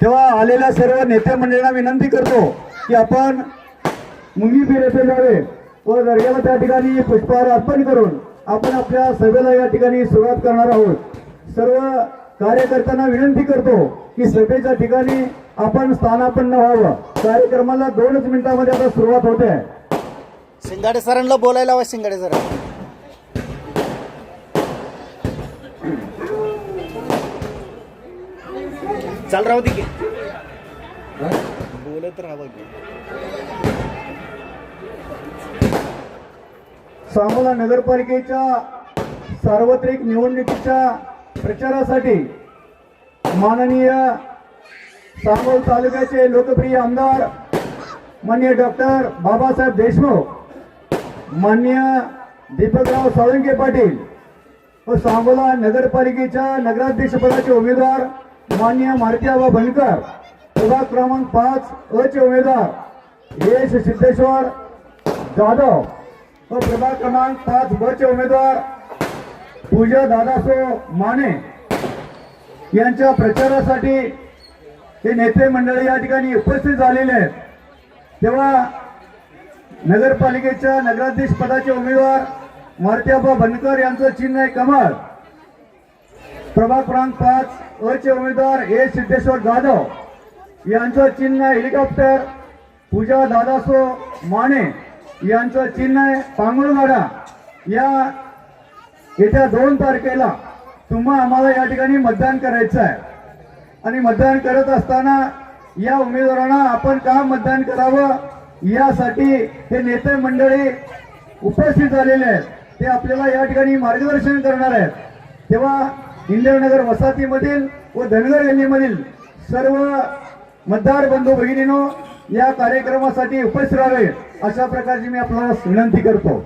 तेव्हा आलेल्या सर्व नेते मंडळींना विनंती करतो की आपण मुंगी बीर येथे जावे व दर्ग्याला त्या ठिकाणी पुष्पहार अर्पण करून आपण आपल्या सभेला या ठिकाणी सुरुवात करणार आहोत. सर्व कार्यकर्त्यांना विनंती करतो की सभेच्या ठिकाणी आपण स्थानापन्न व्हावं. कार्यक्रमाला दोनच मिनिटांमध्ये आता सुरुवात होते. शिंगाडे सरांना बोलायला हवं शिंगाडे सरांना. चाल राहू दे की. बोलत राहा की. सांगोला नगरपालिकेच्या सार्वत्रिक निवडणुकीच्या प्रचारासाठी माननीय सांगोल तालुक्याचे लोकप्रिय आमदार माननीय डॉक्टर बाबासाहेब देशमुख माननीय दीपकराव साळुंके पाटील व सांगोला नगरपालिकेच्या नगराध्यक्षपदाचे उमेदवार माननीय मारुतीबा बनकर प्रभाग क्रमांक पाच अ चे उमेदवार यश सिद्धेश्वर जाधव. व प्रभाग क्रमांक पाच ब चे उमेदवार पूजा दादासो माने. यांच्या प्रचारासाठी हे नेते मंडळी या ठिकाणी उपस्थित झालेले आहेत. तेव्हा नगरपालिकेच्या नगराध्यक्ष पदाचे उमेदवार मारुतीआबा बनकर यांचं चिन्ह आहे कमळ. प्रभाग क्रमांक पाच अ चे उमेदवार ए सिद्धेश्वर जाधव. यांचं चिन्ह हेलिकॉप्टर पूजा दादासो माने यांचं चिन्ह आहे पांगुळवाडा या येत्या दोन तारखेला तुम्हा आम्हाला या ठिकाणी मतदान करायचं आहे. आणि मतदान करत असताना या उमेदवारांना आपण का मतदान करावं? यासाठी हे नेते मंडळी उपस्थित झालेले आहेत. ते आपल्याला या ठिकाणी मार्गदर्शन करणार आहेत. तेव्हा इंदिरानगर वसाहतीमधील व धनगर गल्लीमधील सर्व मतदार बंधू भगिनीनो या कार्यक्रमासाठी उपस्थित राहावे अशा प्रकारची मी आपल्याला विनंती करतो.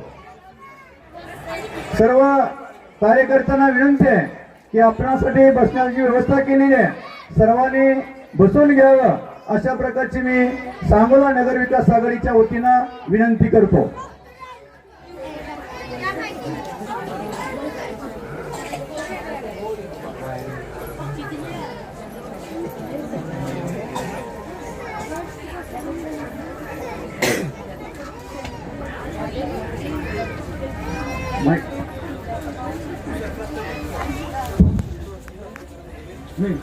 सर्व कार्यकर्त्यांना विनंती आहे की आपणासाठी बसण्याची व्यवस्था केलेली आहे. सर्वांनी बसून घ्यावं अशा प्रकारची मी सांगोला नगर विकास आघाडीच्या वतीनं विनंती करतो मै- हम्म.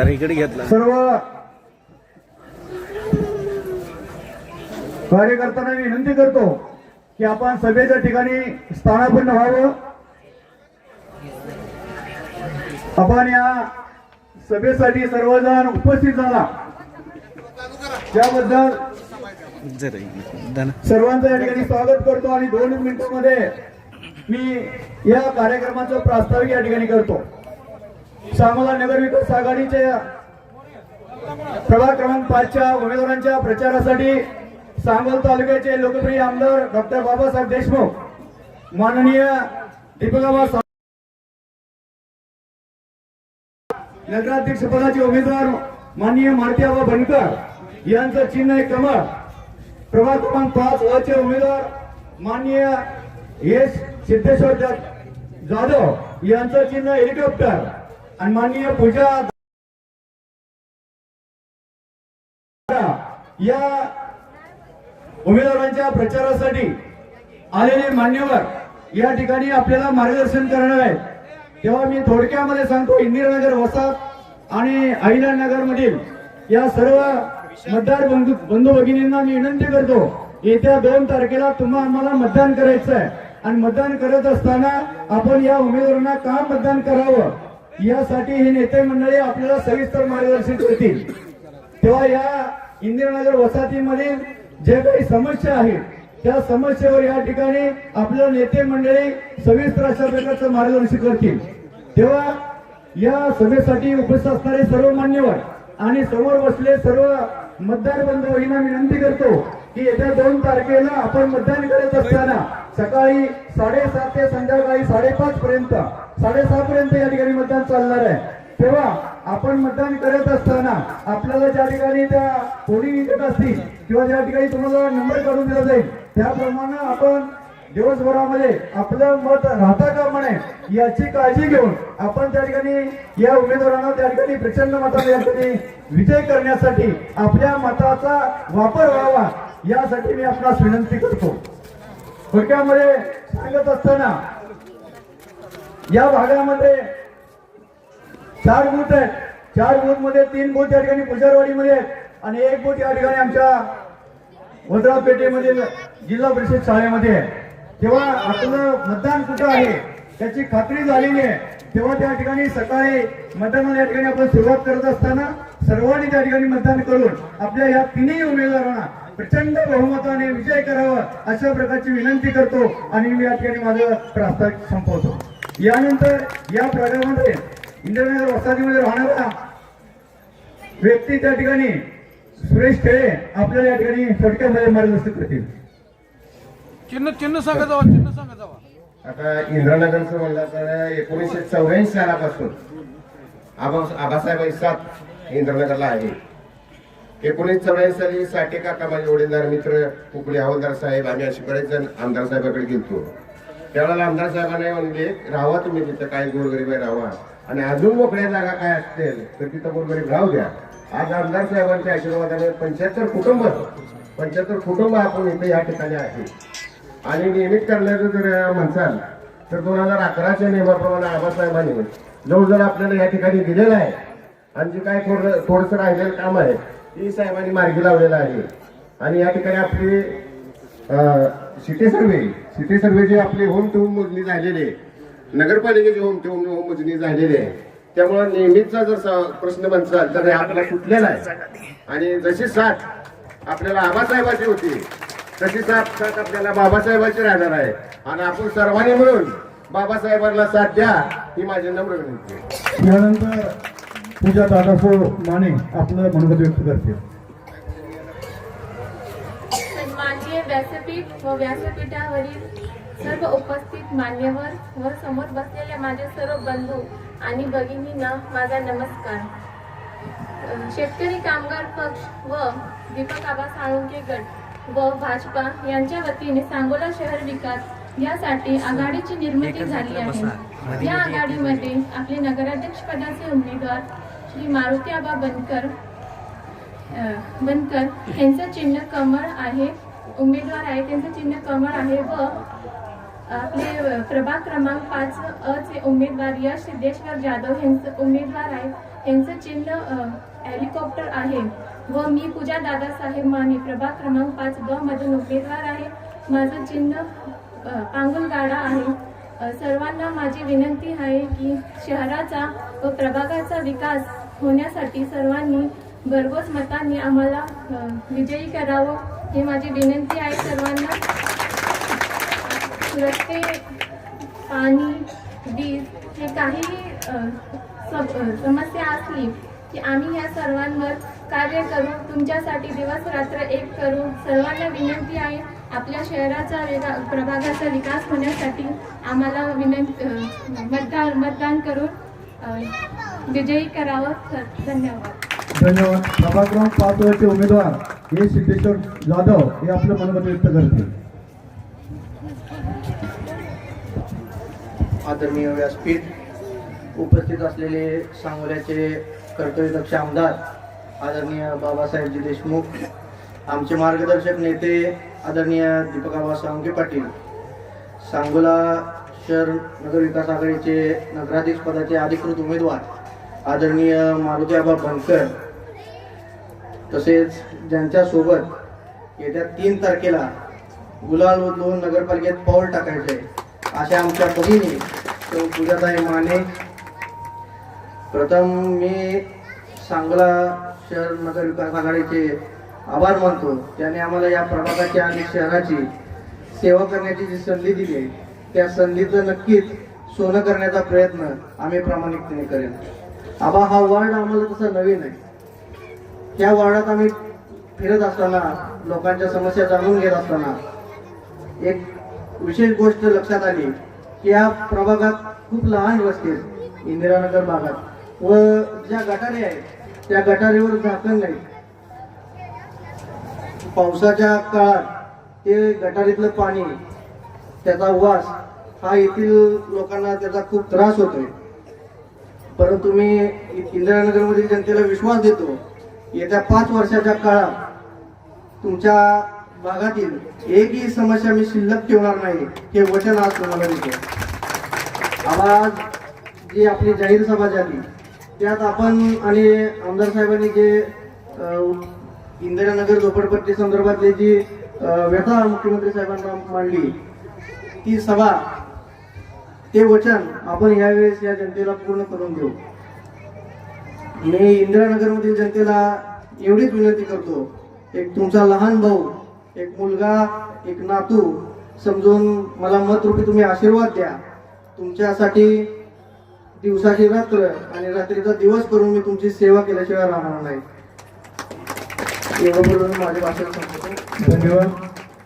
अरे इकडे घेतला. सर्व कार्यकर्त्यांना मी विनंती करतो की आपण सभेच्या ठिकाणी स्थानापन्न व्हावं. आपण या सभेसाठी सर्वजण उपस्थित झाला. त्याबद्दल सर्वांचं या ठिकाणी स्वागत करतो आणि दोन मिनिटांमध्ये मी या कार्यक्रमाचं प्रास्ताविक या ठिकाणी करतो. सांगोला नगर विकास आघाडीचे प्रभाग क्रमांक पाचच्या उमेदवारांच्या प्रचारासाठी सांगोल तालुक्याचे लोकप्रिय आमदार डॉक्टर बाबासाहेब देशमुख माननीय दीपकाबा नगराध्यक्ष पदाचे उमेदवार माननीय मारुतीआबा बनकर यांचं चिन्ह आहे कमळ. प्रभाग क्रमांक पाच अ चे उमेदवार माननीय एस सिद्धेश्वर जाधव यांचं चिन्ह हेलिकॉप्टर. आणि माननीय पूजा या उमेदवारांच्या प्रचारासाठी आलेले मान्यवर या ठिकाणी आपल्याला मार्गदर्शन करणार आहेत. तेव्हा मी थोडक्यामध्ये सांगतो इंदिरानगर वसाहत आणि अहिल्यानगर मधील या सर्व मतदार बंधू बंधू भगिनींना मी विनंती करतो येत्या दोन तारखेला तुम्हा आम्हाला मतदान करायचं आहे आणि मतदान करत असताना आपण या उमेदवारांना का मतदान करावं? यासाठी हे नेते मंडळी आपल्याला सविस्तर मार्गदर्शन करतील. तेव्हा या इंदिरानगर वसाहतीमधील जे काही समस्या आहेत त्या समस्येवर या ठिकाणी आपल्या नेते मंडळी सविस्तर अशा प्रकारचं मार्गदर्शन करतील. तेव्हा या सभेसाठी उपस्थित असणारे सर्व मान्यवर आणि समोर बसले सर्व मतदार बंधू विनंती करतो. की येत्या दोन तारखेला आपण मतदान करत असताना सकाळी साडेसात ते संध्याकाळी साडेपाच पर्यंत साडेसहा पर्यंत या ठिकाणी मतदान चालणार आहे. तेव्हा आपण मतदान करत असताना आपल्याला ज्या ठिकाणी त्या पोलिंग विकत असतील किंवा ज्या ठिकाणी तुम्हाला नंबर काढून दिला जाईल त्याप्रमाणे आपण दिवसभरामध्ये आपलं मत राहता का म्हणे याची काळजी घेऊन आपण त्या ठिकाणी या उमेदवारांना त्या ठिकाणी प्रचंड मताने या ठिकाणी विजय करण्यासाठी आपल्या मताचा वापर व्हावा. यासाठी मी आपणास विनंती करतो. थोडक्यामध्ये सांगत असताना या भागामध्ये चार बूथ आहेत. चार बूथमध्ये तीन बूथ या ठिकाणी पुजारवाडीमध्ये आहेत आणि एक बूथ या ठिकाणी आमच्या वद्रा पेठेमधील जिल्हा परिषद शाळेमध्ये आहे. तेव्हा आपलं मतदान कुठं आहे त्याची खात्री झालेली आहे. तेव्हा त्या ठिकाणी सकाळी मतदानाला या ठिकाणी आपण सुरुवात करत असताना सर्वांनी त्या ठिकाणी मतदान करून आपल्या या तिन्ही उमेदवारांना प्रचंड बहुमताने विजय करावा अशा प्रकारची विनंती करतो आणि मी या ठिकाणी माझं प्रास्ताविक संपवतो. यानंतर या प्रभागामध्ये इंद्रनगर वसाहतीमध्ये राहणारा व्यक्ती त्या ठिकाणी सुरेश खेळे आपल्याला या ठिकाणी थोडक्यामध्ये मार्गदर्शन करतील. चिन्ह चिन्ह सांगा जावा चिन्ह सांगा जावा. आता इंद्रनगरचं म्हणलं तर एकोणीसशे चौऱ्याऐंशी सालापासून आबा आबासाहेब सात इंद्रनगरला आहे. एकोणीस चौऱ्याऐंशी साली साठे काका माझे वडीलदार मित्र कुकले हवालदार साहेब आम्ही असे बरेच जण आमदार साहेबाकडे गेलतो. त्यावेळेला आमदार साहेबांना म्हणले राहा तुम्ही तिथं काय गोरगरीब आहे राहा. आणि अजून मोकळ्या जागा काय असतील तर तिथं गोरगरीब राहू द्या. आज आमदार साहेबांच्या आशीर्वादाने पंच्याहत्तर कुटुंब पंच्याहत्तर कुटुंब आपण इथे या ठिकाणी आहे. आणि नियमित करण्याचं जर म्हणसाल तर दोन हजार अकराच्या नियमाप्रमाणे आबासाहेबांनी जवळजवळ आपल्याला या ठिकाणी दिलेलं आहे. आणि जे काय थोडं थोडंसं राहिलेलं काम आहे ती साहेबांनी मार्गी लावलेलं आहे. आणि या ठिकाणी आपली सिटी सर्वे सिटी सर्वेची आपली होम टू होम मोजणी झालेली आहे नगरपालिकेची होम टू होम मोजणी झालेली आहे. त्यामुळे नेहमीचा जर प्रश्न म्हणसाल तर आपल्याला आपला सुटलेला आहे आणि जशी साथ आपल्याला आबासाहेबाची होती तशी साथ साथ आपल्याला बाबासाहेबाची राहणार आहे. आणि आपण सर्वांनी मिळून बाबासाहेबांना साथ द्या ही माझी नम्र विनंती त्यानंतर पूजा दादासो माने आपलं मनोगत व्यक्त सन्माननीय व्यासपीठ व व्यासपीठावरील सर्व उपस्थित मान्यवर व समोर बसलेल्या माझे सर्व बंधू आणि भगिनींना माझा नमस्कार. शेतकरी कामगार पक्ष व दीपक आबा साळुंके गट व भाजपा यांच्या वतीने सांगोला शहर विकास यासाठी आघाडीची निर्मिती झाली आहे. या आघाडीमध्ये आपले नगराध्यक्ष पदाचे उमेदवार श्री मारुती आबा बनकर बनकर यांचं चिन्ह कमळ आहे उमेदवार आहे त्यांचं चिन्ह कमळ आहे व आपले प्रभा प्रभाग क्रमांक पाच अ चे उमेदवार यश सिद्धेश्वर जाधव यांचं उमेदवार आहे. यांचं चिन्ह हेलिकॉप्टर आहे व मी पूजा दादासाहेब माने प्रभाग क्रमांक पाच ब मधून उमेदवार आहे. माझं चिन्ह अ, पांगुलगाडा आहे. सर्वांना माझी विनंती आहे की शहराचा व प्रभागाचा विकास होण्यासाठी सर्वांनी भरघोस मतांनी आम्हाला विजयी करावं ही माझी विनंती आहे सर्वांना. रस्ते पाणी वीज हे काही समस्या असली की आम्ही या सर्वांवर कार्य करू तुमच्यासाठी दिवस रात्र एक करू सर्वांना विनंती आहे आपल्या शहराचा वेगा प्रभागाचा विकास होण्यासाठी आम्हाला विनंती मतदान मतदान करून विजयी करावं धन्यवाद. धन्यवाद. प्रभाग क्रमांक पाच वरचे उमेदवार हे सिद्धेश्वर जाधव हे आपलं मनोगत व्यक्त करतील. आदरणीय व्यासपीठ उपस्थित असलेले सांगोल्याचे कर्तव्यदक्ष आमदार आदरणीय बाबासाहेबजी देशमुख आमचे मार्गदर्शक नेते आदरणीय दीपकाबा सावंगे पाटील सांगोला शहर नगर विकास आघाडीचे नगराध्यक्ष पदाचे अधिकृत उमेदवार आदरणीय मारुती आबा बनकर तसेच ज्यांच्यासोबत येत्या तीन तारखेला गुलाल उधळून नगरपालिकेत पाऊल टाकायचे अशा आमच्या भगिनी सौ पूजाताई माने. प्रथम मी सांगला शहर नगर विकास आघाडीचे आभार मानतो. त्याने आम्हाला या प्रभागाची आणि शहराची सेवा करण्याची जी संधी दिली त्या संधीचं नक्कीच सोनं करण्याचा प्रयत्न आम्ही प्रामाणिकपणे करेन. आबा हा वर्ड आम्हाला तसा नवीन आहे. त्या वर्डात आम्ही फिरत असताना लोकांच्या समस्या जाणून घेत असताना एक विशेष गोष्ट लक्षात आली की या प्रभागात खूप लहान वस्ती आहेत इंदिरानगर भागात. व ज्या गटारे आहेत त्या गटारीवर झाकण नाही. पावसाच्या काळात ते गटारीतलं पाणी त्याचा वास हा येथील लोकांना त्याचा खूप त्रास होतोय. परंतु मी इंदिरानगरमधील जनतेला विश्वास देतो येत्या पाच वर्षाच्या काळात तुमच्या भागातील एकही समस्या मी शिल्लक ठेवणार नाही हे वचन आज तुम्हाला देतो. आज जी आपली जाहीर सभा झाली त्यात आपण आणि आमदार साहेबांनी जे इंदिरानगर झोपडपट्टी संदर्भातली जी व्यथा मुख्यमंत्री साहेबांना मांडली ती सभा ते वचन आपण यावेळेस या जनतेला पूर्ण करून देऊ. मी इंदिरानगरमधील जनतेला एवढीच विनंती करतो एक तुमचा लहान भाऊ एक मुलगा एक नातू समजून मला मत रूपी तुम्ही आशीर्वाद द्या. तुमच्यासाठी दिवसाची रात्र आणि रात्रीचा दिवस करून मी तुमची सेवा केल्याशिवाय राहणार नाही. एवढं बोलून माझे भाषण धन्यवाद.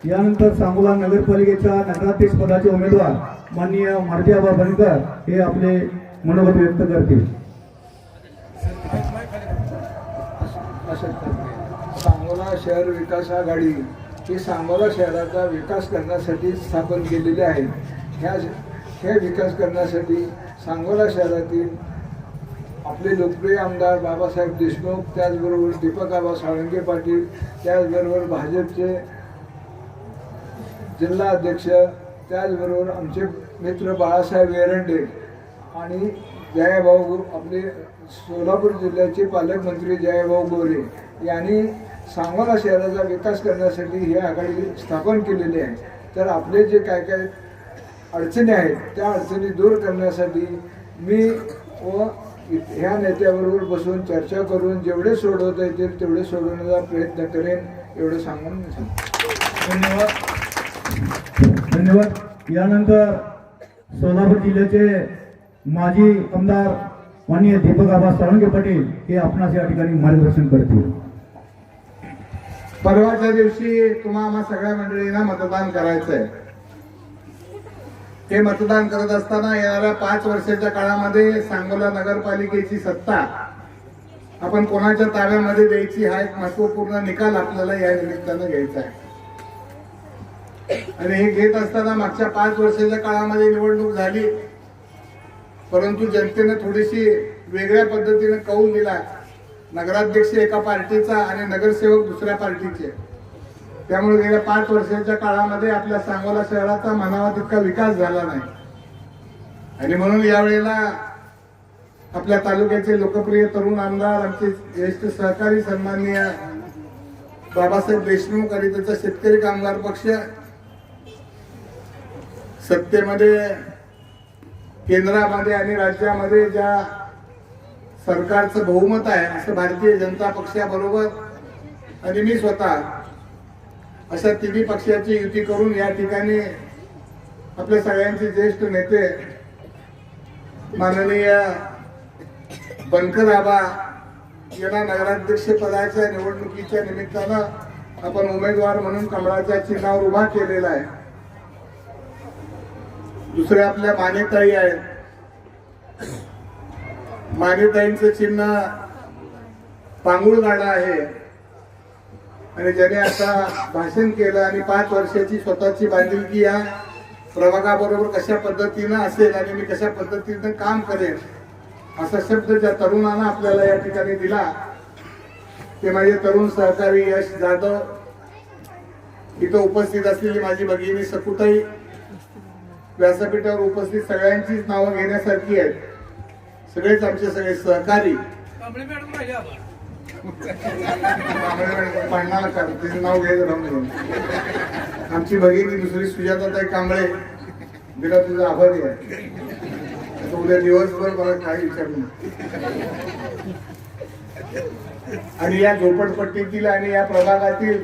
यानंतर सांगोला नगरपालिकेच्या नगराध्यक्ष पदाचे उमेदवार माननीय मारुतीआबा बनकर हे आपले मनोगत व्यक्त करतील. सांगोला शहर विकास आघाडी ही सांगोला शहराचा विकास करण्यासाठी स्थापन केलेली आहे. ह्या हे विकास करण्यासाठी सांगोला शहरातील आपले लोकप्रिय आमदार बाबासाहेब देशमुख त्याचबरोबर दीपक आबा साळंगे पाटील त्याचबरोबर भाजपचे जिल्हा अध्यक्ष त्याचबरोबर आमचे मित्र बाळासाहेब एरंडे आणि जयाभाऊ आपले सोलापूर जिल्ह्याचे पालकमंत्री जयाभाऊ गोरे यांनी सांगोला शहराचा विकास करण्यासाठी ही आघाडी स्थापन केलेली आहे. तर आपले जे काय काय अडचणी आहेत त्या अडचणी दूर करण्यासाठी मी व ह्या नेत्याबरोबर बसून चर्चा करून जेवढे सोडवता येतील तेवढे सोडवण्याचा प्रयत्न करेन एवढं सांगून धन्यवाद. धन्यवाद. यानंतर सोलापूर जिल्ह्याचे माजी आमदार माननीय दीपक आबा साळुंके पाटील हे आपणास या ठिकाणी मार्गदर्शन करतील. परवाच्या दिवशी तुम्हा आम्हा सगळ्या मंडळींना मतदान करायचंय. हे मतदान करत असताना येणाऱ्या पाच वर्षाच्या काळामध्ये सांगोला नगरपालिकेची सत्ता आपण कोणाच्या ताब्यामध्ये द्यायची हा एक महत्त्वपूर्ण निकाल आपल्याला या निमित्तानं घ्यायचा आहे. आणि हे घेत असताना मागच्या पाच वर्षाच्या काळामध्ये निवडणूक झाली. परंतु जनतेनं थोडीशी वेगळ्या पद्धतीने कौल दिला. नगराध्यक्ष एका पार्टीचा आणि नगरसेवक दुसऱ्या पार्टीचे. त्यामुळे गेल्या पाच वर्षाच्या काळामध्ये आपल्या सांगोला शहराचा म्हणावा तितका विकास झाला नाही. आणि म्हणून यावेळेला आपल्या तालुक्याचे लोकप्रिय तरुण आमदार आमचे ज्येष्ठ सहकारी सन्माननीय बाबासाहेब देशमुख आणि त्याचा शेतकरी कामगार पक्ष सत्तेमध्ये केंद्रामध्ये आणि राज्यामध्ये ज्या सरकारचं बहुमत आहे असं भारतीय जनता पक्षाबरोबर आणि मी स्वतः अशा तिन्ही पक्षाची युती करून या ठिकाणी आपल्या सगळ्यांचे ज्येष्ठ नेते माननीय बनकर आबा यांना नगराध्यक्ष पदाच्या निवडणुकीच्या निमित्तानं आपण उमेदवार म्हणून कमळाच्या चिन्हावर उभा केलेला आहे. दुसऱ्या आपल्या मानेताई आहेत. मानेताईंचं चिन्ह पांगुळ गाणं आहे. आणि ज्याने आता भाषण केलं आणि पाच वर्षाची स्वतःची बांधिलकी या प्रभागाबरोबर कशा पद्धतीनं असेल आणि मी कशा पद्धतीनं काम करेन असा शब्द ज्या तरुणानं आपल्याला या ठिकाणी दिला ते माझे तरुण सहकारी यश जाधव इथं उपस्थित असलेली माझी भगिनी सकुताई व्यासपीठावर उपस्थित सगळ्यांचीच नावं घेण्यासारखी आहेत. सगळेच आमचे सगळे सहकारी. का? तिचं नाव घ्यायचं राहून. आमची भगिनी दुसरी सुजाताताई कांबळे. बिला तुझा आभारी आहे. आता उद्या दिवसभर मला काही विचारू. आणि या झोपडपट्टीतील आणि या प्रभागातील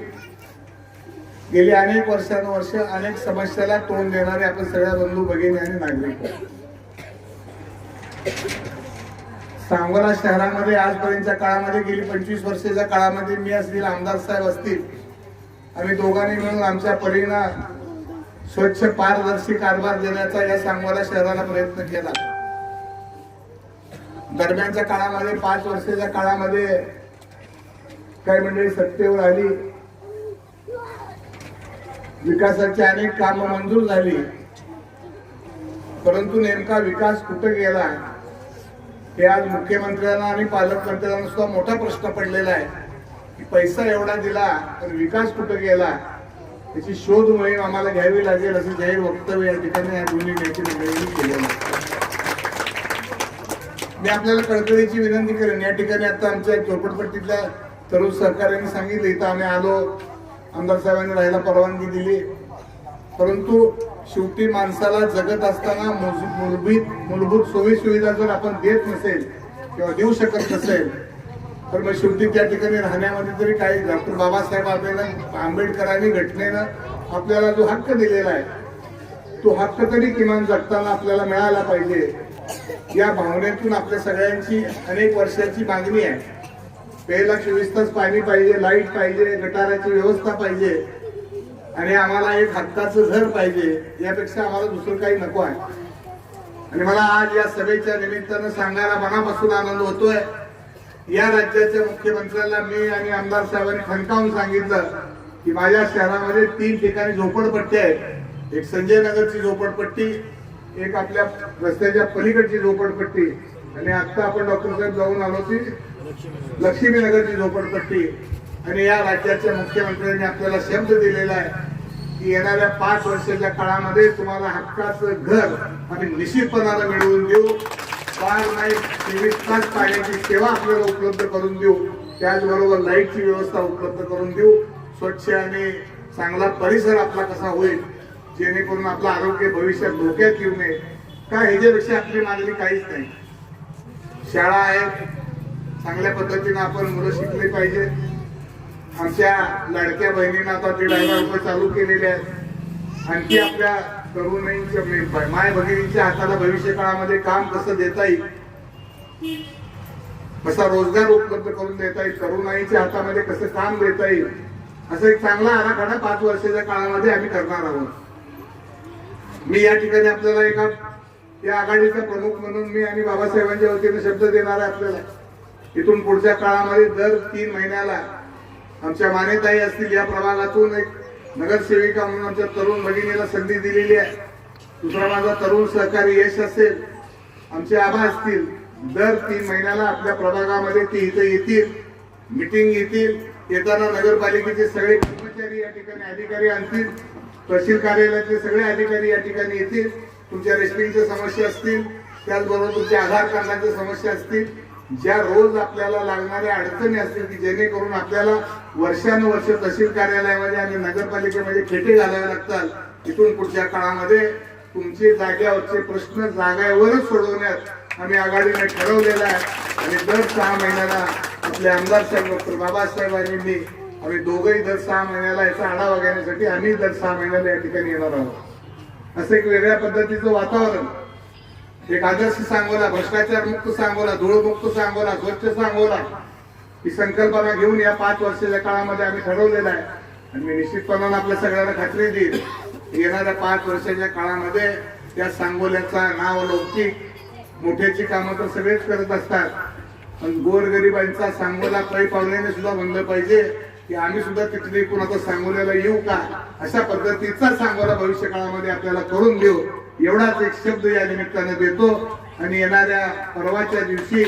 गेली अनेक वर्षानुवर्ष अनेक समस्याला तोंड देणारे आपण सगळ्या बंधू भगिनी आणि नागरिक सांगोला शहरामध्ये आजपर्यंतच्या काळामध्ये गेली पंचवीस वर्षाच्या काळामध्ये मी असतील आमदार साहेब असतील. आम्ही दोघांनी मिळून आमच्या परीनं स्वच्छ पारदर्शी कारभार देण्याचा या सांगोला शहराला प्रयत्न केला. दरम्यानच्या काळामध्ये पाच वर्षाच्या काळामध्ये काही मंडळी सत्तेवर आली? विकासाची अनेक कामं मंजूर झाली. परंतु नेमका विकास कुठं गेला? हे आज मुख्यमंत्र्यांना आणि पालकमंत्र्यांना सुद्धा मोठा प्रश्न पडलेला आहे. की पैसा एवढा दिला तर विकास कुठं गेला? त्याची शोध मोहीम आम्हाला घ्यावी लागेल असं जाहीर वक्तव्य या ठिकाणी या दोन्ही नेत्यांनी केलेलं मी आपल्याला कळकळीची विनंती करेन. या ठिकाणी आता आमच्या झोपडपट्टीतल्या तरुण सहकार्याने सांगितलं इथं आम्ही आलो. आमदार साहेबांनी राहायला परवानगी दिली. परंतु शेवटी माणसाला जगत असताना मूलभूत मूलभूत सोयी सुविधा जर आपण देत नसेल किंवा देऊ शकत नसेल तर मग शेवटी त्या ठिकाणी राहण्यामध्ये तरी काही डॉक्टर बाबासाहेब आपल्याला आंबेडकरांनी घटनेनं आपल्याला जो हक्क दिलेला आहे तो हक्क तरी किमान जगताना आपल्याला मिळाला पाहिजे. या भावनेतून आपल्या सगळ्यांची अनेक वर्षाची मागणी आहे. प्यायला चोवीस तास पाणी पाहिजे लाइट पाहिजे गटाराची व्यवस्था पाहिजे. आणि आम्हाला एक हक्काचं घर पाहिजे यापेक्षा आम्हाला दुसरं काही नको आहे. आणि मला आज या सभेच्या निमित्तानं सांगायला मनापासून आनंद होतोय. या राज्याच्या मुख्यमंत्र्यांना मी आणि आमदार साहेबांनी खणकावून सांगितलं की माझ्या शहरामध्ये तीन ठिकाणी झोपडपट्टी आहेत. एक संजय नगरची झोपडपट्टी एक आपल्या रस्त्याच्या पलीकडची झोपडपट्टी. आणि आता आपण डॉक्टर साहेब जाऊन आलो ती लक्ष्मीनगरची झोपडपट्टी. आणि या राज्याच्या मुख्यमंत्र्यांनी आपल्याला शब्द दिलेला आहे की येणाऱ्या पाच वर्षाच्या काळामध्ये तुम्हाला हक्काचं घर आणि निश्चितपणाला मिळवून देऊ. पार नाही चोवीस तास पाण्याची सेवा आपल्याला उपलब्ध करून देऊ. त्याचबरोबर लाईटची व्यवस्था उपलब्ध करून देऊ. स्वच्छ आणि चांगला परिसर आपला कसा होईल जेणेकरून आपलं आरोग्य भविष्यात धोक्यात येऊ नये. का ह्याच्यापेक्षा आपली मागणी काहीच नाही. शाळा आहेत चांगल्या पद्धतीनं आपण मुलं शिकली पाहिजे. आमच्या लाडक्या बहिणींना आता ते हजार चालू केलेले आहेत. आणखी आपल्या तरुणाईंच्या माय भगिनींच्या हाताला भविष्य काळामध्ये काम कसं देता येईल? कसा रोजगार उपलब्ध करून देता येईल? तरुणाईच्या हातामध्ये कसं काम देता येईल? असं एक चांगला आराखडा पाच वर्षाच्या काळामध्ये आम्ही करणार आहोत. मी या ठिकाणी आपल्याला एका या आघाडीचा प्रमुख म्हणून मी आणि बाबासाहेबांच्या वतीने शब्द देणार आहे आपल्याला. इथून पुढच्या काळामध्ये दर तीन महिन्याला आमच्या मान्यताही असतील या प्रभागातून एक नगरसेविका म्हणून आमच्या तरुण भगिनीला संधी दिलेली आहे. दुसरा माझा तरुण सहकारी यश असेल आमचे आभा असतील दर तीन महिन्याला आपल्या प्रभागामध्ये ते इथं येतील मिटिंग येतील येताना नगरपालिकेचे सगळे कर्मचारी या ठिकाणी अधिकारी आणतील तहसील कार्यालयातले सगळे अधिकारी या ठिकाणी येतील तुमच्या रेशनिंगच्या समस्या असतील त्याचबरोबर तुमच्या आधार कार्डाच्या समस्या असतील ज्या रोज आपल्याला लागणाऱ्या अडचणी असतील की जेणेकरून आपल्याला वर्षानुवर्ष तहसील कार्यालयामध्ये आणि नगरपालिकेमध्ये खेटे घालावे लागतात तिथून पुढच्या काळामध्ये तुमचे जाग्यावरचे प्रश्न जाग्यावरच सोडवण्यात आम्ही आघाडीने ठरवलेला आहे. आणि दर सहा महिन्याला आपले आमदार साहेब डॉक्टर बाबासाहेब आणि मी आम्ही दोघंही दर सहा महिन्याला याचा आढावा घेण्यासाठी आम्ही दर सहा महिन्याला या ठिकाणी येणार आहोत. असं एक वेगळ्या पद्धतीचं वातावरण. एक आदर्श सांगोला भ्रष्टाचार मुक्त सांगोला धूळ मुक्त सांगोला स्वच्छ सांगोला ही संकल्पना घेऊन या पाच वर्षाच्या काळामध्ये आम्ही ठरवलेलं आहे. आणि मी निश्चितपणानं आपल्या सगळ्यांना खात्री देईल येणाऱ्या पाच वर्षाच्या काळामध्ये त्या सांगोल्याचा नाव लौकिक मोठ्याची कामं तर सगळेच करत असतात. पण गोरगरिबांचा सांगोला काही पावल्याने सुद्धा म्हणलं पाहिजे की आम्ही सुद्धा तिथले कुणाचा आता सांगोल्याला येऊ का? अशा पद्धतीचा सांगोला भविष्य काळामध्ये आपल्याला करून देऊ. एवढाच एक शब्द या निमित्ताने देतो आणि येणाऱ्या परवाच्या दिवशी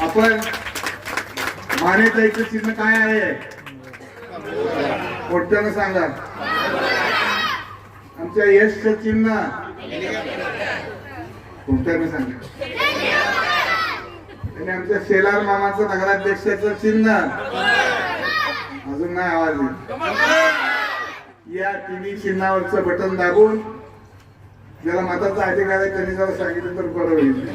आपण मानेताईचं चिन्ह काय आहे? मोठ्यानं सांगा. आमच्या यशचं चिन्ह. कोणत्यानं सांगा. आणि आमच्या शेलार मामाचं नगराध्यक्षाचं चिन्ह. अजून नाही आवाज येत. या तिन्ही चिन्हावरचं बटन दाबून ज्याला मताचा अधिकार आहे त्यांनी जरा सांगितलं तर बरं होईल.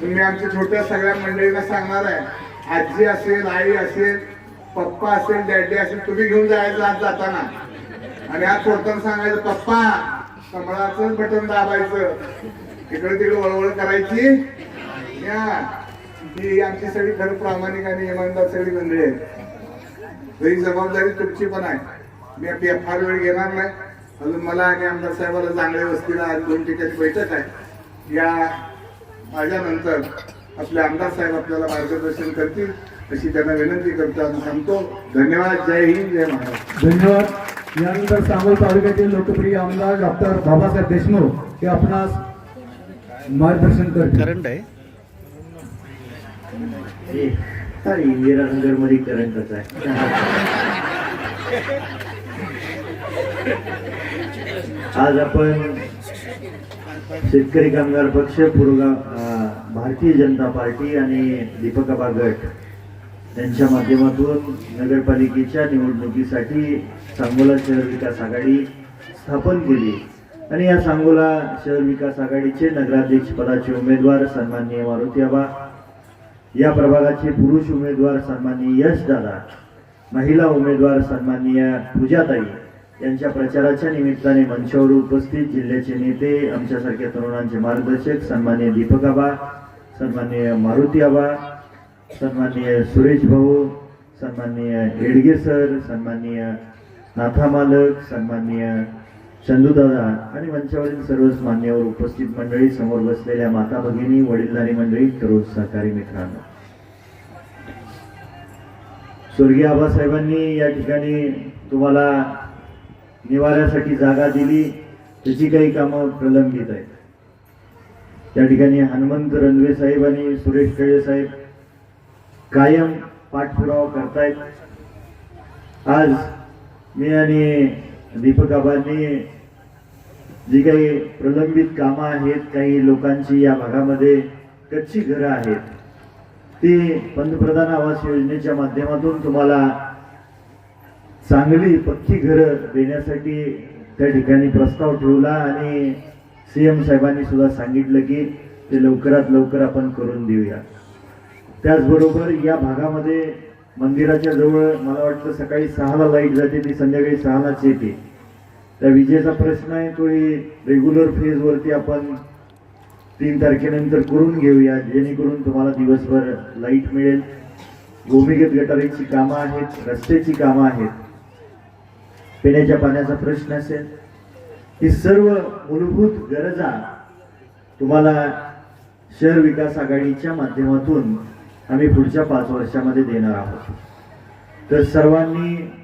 तुम्ही आमच्या छोट्या सगळ्या मंडळींना सांगणार आहे आजी असेल आई असेल पप्पा असेल डॅडी असेल तुम्ही घेऊन जायचं आज जाताना. आणि आज सोडताना सांगायचं पप्पा कमळाचं बटन दाबायचं. इकडे तिकडे वळवळ करायची. या. ही आमची सगळी खरं प्रामाणिक आणि इमानदार सगळी मंडळी आहेत. ही जबाबदारी तुमची पण आहे. मी आपली फार वेळ घेणार नाही. अजून मला आणि आमदार साहेबाला चांगल्या वस्तीला आज दोन ठिकाणी बैठक आहे. या माझ्यानंतर आपले आमदार साहेब आपल्याला मार्गदर्शन करतील अशी त्यांना विनंती करतो आणि सांगतो. धन्यवाद. जय हिंद. जय महाराष्ट्र. धन्यवाद. यानंतर सांगोल तालुक्यातील लोकप्रिय आमदार डॉक्टर बाबासाहेब देशमुख ते आपणास मार्गदर्शन करतील. करंट आहे. इंदिरानगरमध्ये करंटच आहे. आज आपण शेतकरी कामगार पक्ष पुरोगा भारतीय जनता पार्टी आणि दीपक गट यांच्या माध्यमातून नगरपालिकेच्या निवडणुकीसाठी सांगोला शहर विकास आघाडी स्थापन केली. आणि या सांगोला शहर विकास आघाडीचे नगराध्यक्ष पदाचे उमेदवार सन्माननीय मारुती आबा या प्रभागाचे पुरुष उमेदवार सन्माननीय यश दादा महिला उमेदवार सन्माननीय पूजाताई यांच्या प्रचाराच्या निमित्ताने मंचावर उपस्थित जिल्ह्याचे नेते आमच्यासारख्या तरुणांचे मार्गदर्शक सन्मान्य दीपक आबा सन्मान्य मारुती आबा सन्माननीय सुरेश भाऊ सन्माननीय हेडगे सर सन्माननीय नाथा मालक सन्माननीय चंदूदादा आणि मंचावरील सर्वच मान्यवर उपस्थित मंडळी समोर बसलेल्या माता भगिनी वडीलधारी मंडळी तरुण सहकारी मित्रांनो. स्वर्गीय आबासाहेबांनी या ठिकाणी तुम्हाला निवाऱ्यासाठी जागा दिली त्याची काही कामं प्रलंबित आहेत. त्या ठिकाणी हनुमंत रणवे साहेब आणि सुरेश कळे साहेब कायम पाठपुरावा करतायत. आज मी आणि दीपक आबांनी जी काही प्रलंबित कामं आहेत काही लोकांची या भागामध्ये कच्ची घरं आहेत ती पंतप्रधान आवास योजनेच्या माध्यमातून तुम्हाला चांगली पक्की घरं देण्यासाठी त्या ठिकाणी प्रस्ताव ठेवला आणि सीएम साहेबांनी सुद्धा सांगितलं की ते लवकरात लवकर आपण करून देऊया. त्याचबरोबर या भागामध्ये मंदिराच्या जवळ मला वाटतं सकाळी सहाला लाइट जाते ती संध्याकाळी सहालाच येते. त्या विजेचा प्रश्न आहे तोही रेग्युलर फेजवरती आपण तीन तारखेनंतर करून घेऊया जेणेकरून तुम्हाला दिवसभर लाइट मिळेल. भूमिगत गटारीची कामं आहेत रस्त्याची कामं आहेत. पिण्याच्या पाण्याचा प्रश्न असेल ही सर्व मूलभूत गरजा तुम्हाला शहर विकास आघाडीच्या माध्यमातून आम्ही पुढच्या पाच वर्षामध्ये देणार आहोत. तर सर्वांनी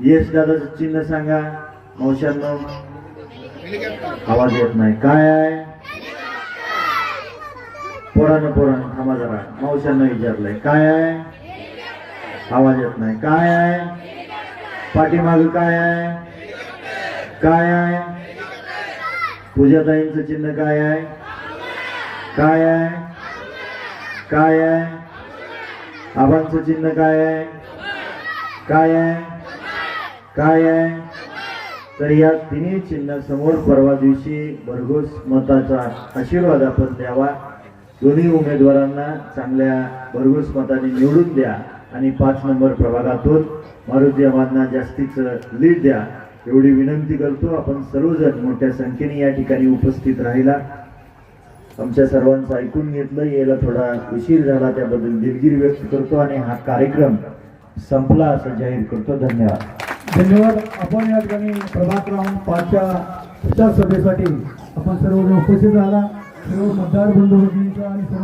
यश दादाचं चिन्ह सांगा. मावशांना आवाज येत नाही. काय आहे? पोरानं पोरानं थांबा जरा. मावशांना विचारलंय. काय आहे? आवाज येत नाही. काय आहे? पाठीमाग काय आहे? काय आहे? पूजाताईंचं चिन्ह काय आहे? काय आहे? काय आहे? आबांचं चिन्ह काय आहे? काय आहे? काय आहे? तर या तिन्ही चिन्ह समोर परवा दिवशी भरघोस मताचा आशीर्वाद आपण द्यावा. दोन्ही उमेदवारांना चांगल्या भरघोस मताने निवडून द्या. आणि पाच नंबर प्रभागातून मारुती आव्हांना जास्तीचं लीड द्या एवढी विनंती करतो. आपण सर्वजण मोठ्या संख्येने या ठिकाणी उपस्थित राहिला. आमच्या सर्वांचं ऐकून घेतलं यायला थोडा उशीर झाला त्याबद्दल दिलगिरी व्यक्त करतो आणि हा कार्यक्रम संपला असं जाहीर करतो. धन्यवाद. धन्यवाद. आपण या ठिकाणी प्रभात राहून पाचच्या प्रचार सभेसाठी आपण सर्वजण उपस्थित झाला सर्व मतदार बंधू आणि सर्व